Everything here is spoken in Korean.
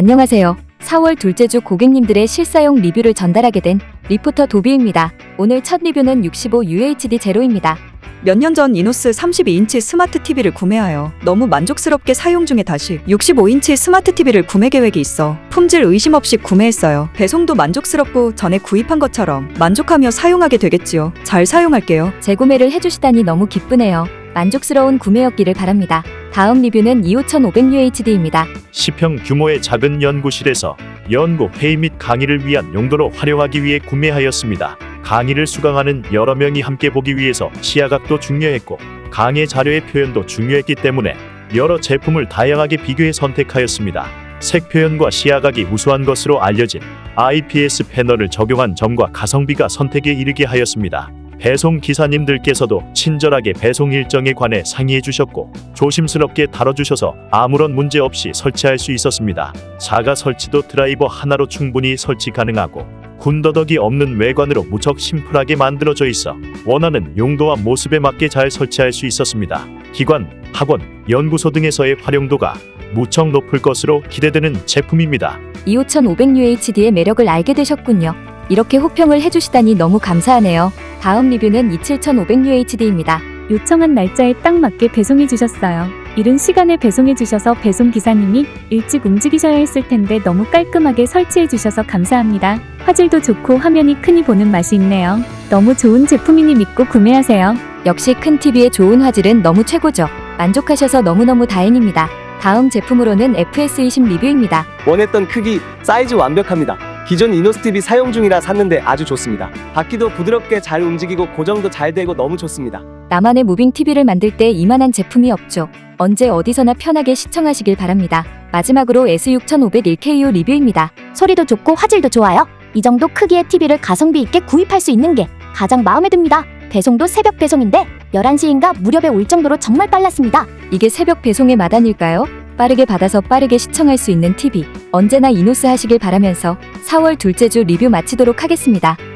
안녕하세요. 4월 둘째 주 고객님들의 실사용 리뷰를 전달하게 된 리포터 도비입니다. 오늘 첫 리뷰는 65 UHD 제로입니다. 몇 년 전 이노스 32인치 스마트 TV를 구매하여 너무 만족스럽게 사용 중에 다시 65인치 스마트 TV를 구매 계획이 있어 품질 의심 없이 구매했어요. 배송도 만족스럽고 전에 구입한 것처럼 만족하며 사용하게 되겠지요. 잘 사용할게요. 재구매를 해주시다니 너무 기쁘네요. 만족스러운 구매였기를 바랍니다. 다음 리뷰는 25500UHD입니다. 10평 규모의 작은 연구실에서 연구, 회의 및 강의를 위한 용도로 활용하기 위해 구매하였습니다. 강의를 수강하는 여러 명이 함께 보기 위해서 시야각도 중요했고 강의 자료의 표현도 중요했기 때문에 여러 제품을 다양하게 비교해 선택하였습니다. 색 표현과 시야각이 우수한 것으로 알려진 IPS 패널을 적용한 점과 가성비가 선택에 이르게 하였습니다. 배송 기사님들께서도 친절하게 배송 일정에 관해 상의해 주셨고 조심스럽게 다뤄주셔서 아무런 문제 없이 설치할 수 있었습니다. 자가 설치도 드라이버 하나로 충분히 설치 가능하고 군더더기 없는 외관으로 무척 심플하게 만들어져 있어 원하는 용도와 모습에 맞게 잘 설치할 수 있었습니다. 기관, 학원, 연구소 등에서의 활용도가 무척 높을 것으로 기대되는 제품입니다. 25500UHD의 매력을 알게 되셨군요. 이렇게 호평을 해주시다니 너무 감사하네요. 다음 리뷰는 27500UHD입니다. 요청한 날짜에 딱 맞게 배송해 주셨어요. 이른 시간에 배송해 주셔서 배송 기사님이 일찍 움직이셔야 했을 텐데 너무 깔끔하게 설치해 주셔서 감사합니다. 화질도 좋고 화면이 크니 보는 맛이 있네요. 너무 좋은 제품이니 믿고 구매하세요. 역시 큰 TV의 좋은 화질은 너무 최고죠. 만족하셔서 너무너무 다행입니다. 다음 제품으로는 FS20 리뷰입니다. 원했던 크기, 사이즈 완벽합니다. 기존 이노스티비 사용 중이라 샀는데 아주 좋습니다. 바퀴도 부드럽게 잘 움직이고 고정도 잘 되고 너무 좋습니다. 나만의 무빙 TV를 만들 때 이만한 제품이 없죠. 언제 어디서나 편하게 시청하시길 바랍니다. 마지막으로 S6501KO 리뷰입니다. 소리도 좋고 화질도 좋아요. 이 정도 크기의 TV를 가성비 있게 구입할 수 있는 게 가장 마음에 듭니다. 배송도 새벽 배송인데 11시인가 무렵에 올 정도로 정말 빨랐습니다. 이게 새벽 배송의 마단일까요? 빠르게 받아서 빠르게 시청할 수 있는 TV. 언제나 이노스 하시길 바라면서 4월 둘째 주 리뷰 마치도록 하겠습니다.